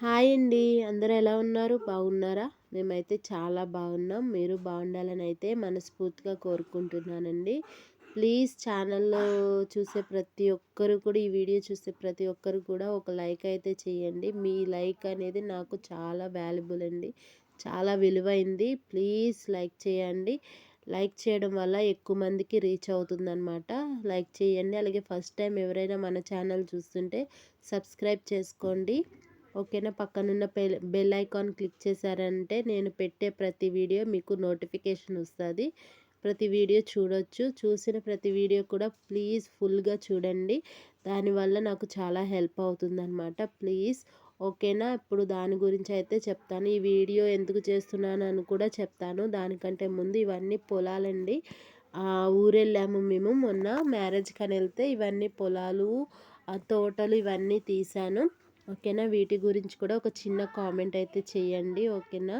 Hi అండి. అందరూ ఎలా ఉన్నారు? బాగున్నారా? మేమైతే చాలా బాగున్నాం. మీరు బాగుండాలని అయితే మనస్ఫూర్తిగా కోరుకుంటున్నానండి. ప్లీజ్ ఛానల్లో చూసే ప్రతి ఒక్కరు కూడా ఈ వీడియో చూసే ప్రతి ఒక్కరు కూడా ఒక లైక్ అయితే చేయండి. మీ లైక్ అనేది నాకు చాలా వాల్యుబుల్ అండి. చాలా విలువైంది. ప్లీజ్ లైక్ చేయండి. లైక్ చేయడం వల్ల ఎక్కువ మందికి రీచ్ అవుతుందన్నమాట. లైక్ చేయండి. అలాగే ఫస్ట్ టైం ఎవరైనా మన ఛానల్ చూస్తుంటే సబ్స్క్రైబ్ చేసుకోండి. ఓకేనా? పక్కనున్న బెల్ బెల్ ఐకాన్ క్లిక్ చేశారంటే నేను పెట్టే ప్రతి వీడియో మీకు నోటిఫికేషన్ వస్తుంది. ప్రతి వీడియో చూడొచ్చు. చూసిన ప్రతి వీడియో కూడా ప్లీజ్ ఫుల్గా చూడండి. దానివల్ల నాకు చాలా హెల్ప్ అవుతుందన్నమాట. ప్లీజ్. ఓకేనా? ఇప్పుడు దాని గురించి అయితే చెప్తాను. ఈ వీడియో ఎందుకు చేస్తున్నాను అని కూడా చెప్తాను. దానికంటే ముందు ఇవన్నీ పొలాలండి. ఊరెళ్ళాము మేము మొన్న. మ్యారేజ్కి అని వెళ్తే ఇవన్నీ పొలాలు తోటలు ఇవన్నీ తీశాను. ఓకేనా? వీటి గురించి కూడా ఒక చిన్న కామెంట్ అయితే చేయండి ఓకేనా?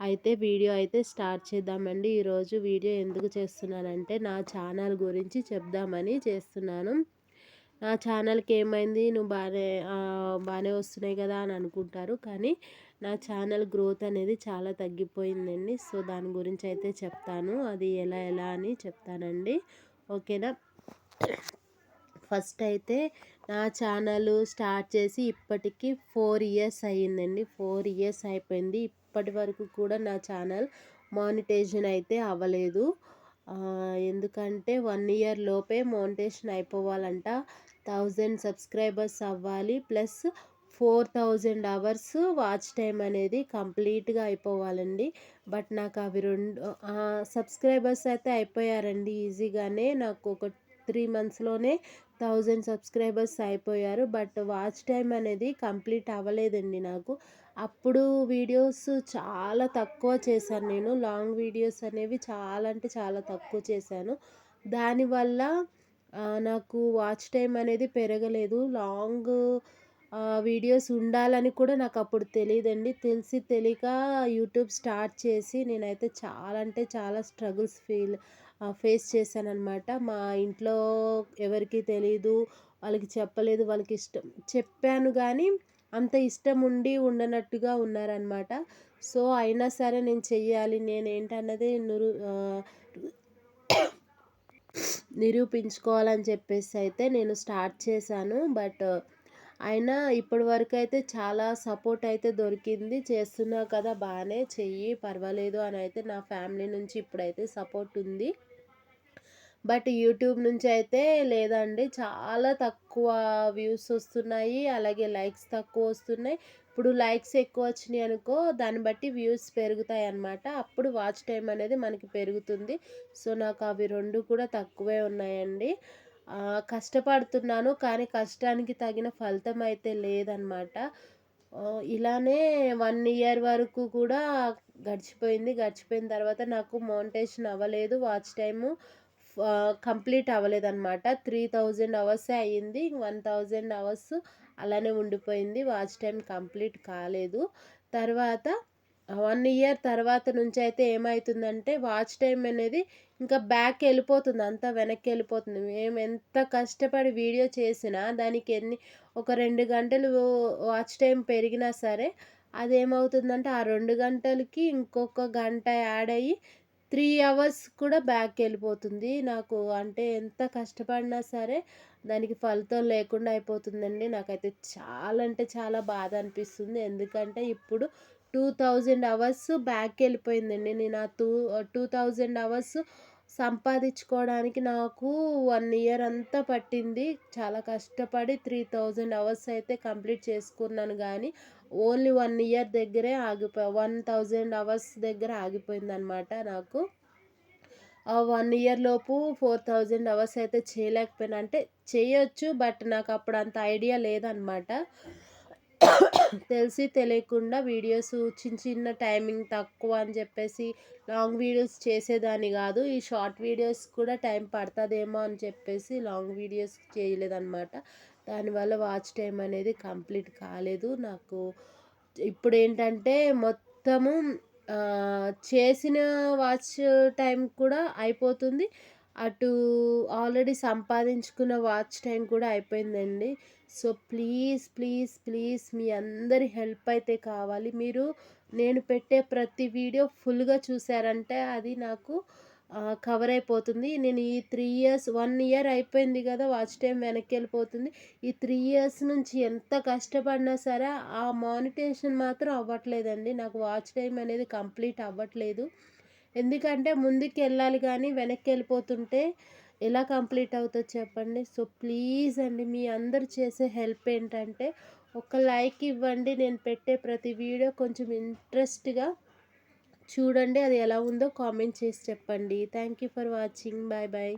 అయితే వీడియో అయితే స్టార్ట్ చేద్దామండి. ఈరోజు వీడియో ఎందుకు చేస్తున్నానంటే నా ఛానల్ గురించి చెప్దామని చేస్తున్నాను. నా ఛానల్కి ఏమైంది? నువ్వు బాగానే బాగానే వస్తున్నాయి కదా అని అనుకుంటారు. కానీ నా ఛానల్ గ్రోత్ అనేది చాలా తగ్గిపోయిందండి. సో దాని గురించి అయితే చెప్తాను. అది ఎలా ఎలా అని చెప్తానండి. ఓకేనా? ఫస్ట్ అయితే నా ఛానల్ స్టార్ట్ చేసి ఇప్పటికి ఫోర్ ఇయర్స్ అయ్యిందండి. ఫోర్ ఇయర్స్ అయిపోయింది. ఇప్పటి వరకు కూడా నా ఛానల్ మానిటైజేషన్ అయితే అవ్వలేదు. ఎందుకంటే వన్ ఇయర్ లోపే మోనిటేషన్ అయిపోవాలంట. థౌజండ్ సబ్స్క్రైబర్స్ అవ్వాలి. Plus four thousand hours watch time అనేది కంప్లీట్గా అయిపోవాలండి. బట్ నాకు అవి రెండు సబ్స్క్రైబర్స్ అయితే అయిపోయారండి. ఈజీగానే నాకు ఒక త్రీ మంత్స్లోనే థౌజండ్ సబ్స్క్రైబర్స్ అయిపోయారు. బట్ వాచ్ టైం అనేది కంప్లీట్ అవ్వలేదండి నాకు. అప్పుడు వీడియోస్ చాలా తక్కువ చేశాను నేను. లాంగ్ వీడియోస్ అనేవి చాలా అంటే చాలా తక్కువ చేశాను. దానివల్ల నాకు వాచ్ టైం అనేది పెరగలేదు. లాంగ్ వీడియోస్ ఉండాలని కూడా నాకు అప్పుడు తెలియదండి తెలిసి తెలియక యూట్యూబ్ స్టార్ట్ చేసి నేనైతే చాలా అంటే చాలా స్ట్రగుల్స్ ఫీల్ ఫేస్ చేశానన్నమాట. మా ఇంట్లో ఎవరికి తెలీదు వాళ్ళకి చెప్పలేదు వాళ్ళకి ఇష్టం చెప్పాను కానీ అంత ఇష్టం ఉండి ఉండనట్టుగా ఉన్నారనమాట సో అయినా సరే నేను చెయ్యాలి నేను ఏంటన్నది నురు నిరూపించుకోవాలని చెప్పేసి అయితే నేను స్టార్ట్ చేశాను. బట్ అయినా ఇప్పటి వరకు అయితే చాలా సపోర్ట్ అయితే దొరికింది. చేస్తున్నావు కదా బాగానే చెయ్యి పర్వాలేదు అని అయితే నా ఫ్యామిలీ నుంచి ఇప్పుడైతే సపోర్ట్ ఉంది. బట్ యూట్యూబ్ నుంచి అయితే లేదండి. చాలా తక్కువ వ్యూస్ వస్తున్నాయి. అలాగే లైక్స్ తక్కువ వస్తున్నాయి. ఇప్పుడు లైక్స్ ఎక్కువ వచ్చినాయి అనుకో దాన్ని బట్టి వ్యూస్ పెరుగుతాయి అన్నమాట. అప్పుడు వాచ్ టైం అనేది మనకి పెరుగుతుంది. సో నాకు అవి రెండు కూడా తక్కువే ఉన్నాయండి. కష్టపడుతున్నాను కానీ కష్టానికి తగిన ఫలితం అయితే లేదనమాట ఇలానే వన్ ఇయర్ వరకు కూడా గడిచిపోయింది. గడిచిపోయిన తర్వాత నాకు మౌంటేషన్ అవ్వలేదు వాచ్ టైము. కంప్లీట్ అవ్వలేదన్నమాట. త్రీ థౌజండ్ అవర్సే అయ్యింది. వన్ థౌజండ్ అవర్స్ అలానే ఉండిపోయింది. వాచ్ టైం కంప్లీట్ కాలేదు. తర్వాత వన్ ఇయర్ తర్వాత నుంచి అయితే ఏమవుతుందంటే వాచ్ టైం అనేది ఇంకా బ్యాక్ వెళ్ళిపోతుంది. అంతా వెనక్కి వెళ్ళిపోతుంది. మేము ఎంత కష్టపడి వీడియో చేసినా దానికి ఎన్ని ఒక రెండు గంటలు వాచ్ టైం పెరిగినా సరే అదేమవుతుందంటే ఆ రెండు గంటలకి ఇంకొక గంట యాడ్ అయ్యి త్రీ అవర్స్ కూడా బ్యాక్ వెళ్ళిపోతుంది. నాకు అంటే ఎంత కష్టపడినా సరే దానికి ఫలితం లేకుండా అయిపోతుందండి. నాకైతే చాలా అంటే చాలా బాధ అనిపిస్తుంది. ఎందుకంటే ఇప్పుడు టూ థౌజండ్ అవర్స్ బ్యాక్ వెళ్ళిపోయిందండి. నేను ఆ టూ టూ థౌజండ్ అవర్స్ సంపాదించుకోవడానికి నాకు వన్ ఇయర్ అంతా పట్టింది. చాలా కష్టపడి త్రీ థౌజండ్ అవర్స్ అయితే కంప్లీట్ చేసుకున్నాను కానీ ఓన్లీ వన్ ఇయర్ దగ్గరే ఆగిపోయి వన్ థౌజండ్ అవర్స్ దగ్గర ఆగిపోయింది అనమాట నాకు వన్ ఇయర్ లోపు ఫోర్ థౌజండ్ అవర్స్ అయితే చేయలేకపోయినా అంటే చేయొచ్చు బట్ నాకు అప్పుడు అంత ఐడియా లేదనమాట తెలిసి తెలియకుండా వీడియోస్ చిన్న చిన్న టైమింగ్ తక్కువ అని చెప్పేసి లాంగ్ వీడియోస్ చేసేదాన్ని కాదు. ఈ షార్ట్ వీడియోస్ కూడా టైం పడుతుందేమో అని చెప్పేసి లాంగ్ వీడియోస్ చేయలేదన్నమాట. దానివల్ల వాచ్ టైం అనేది కంప్లీట్ కాలేదు. నాకు ఇప్పుడు ఏంటంటే మొత్తము చేసిన వాచ్ టైం కూడా అయిపోతుంది. అటు ఆల్రెడీ సంపాదించుకున్న వాచ్ టైం కూడా అయిపోయిందండి. సో ప్లీజ్ ప్లీజ్ ప్లీజ్ మీ అందరి హెల్ప్ అయితే కావాలి. మీరు నేను పెట్టే ప్రతి వీడియో ఫుల్గా చూసారంటే అది నాకు కవర్ అయిపోతుంది. నేను ఈ త్రీ ఇయర్స్ వన్ ఇయర్ అయిపోయింది కదా వాచ్ టైం వెనక్కి వెళ్ళిపోతుంది ఈ త్రీ ఇయర్స్ నుంచి ఎంత కష్టపడినా సరే ఆ మానిటేషన్ మాత్రం అవ్వట్లేదండి. నాకు వాచ్ టైం అనేది కంప్లీట్ అవ్వట్లేదు. ఎందుకంటే ముందుకు వెళ్ళాలి కానీ వెనక్కి వెళ్ళిపోతుంటే ఎలా కంప్లీట్ అవుతుంది చెప్పండి? సో ప్లీజ్ అండి మీ అందరు చేసే హెల్ప్ ఏంటంటే ఒక లైక్ ఇవ్వండి. నేను పెట్టే ప్రతి వీడియో కొంచెం ఇంట్రెస్ట్గా చూడండి. అది ఎలా ఉందో కామెంట్ చేసి చెప్పండి. Thank you for watching. Bye bye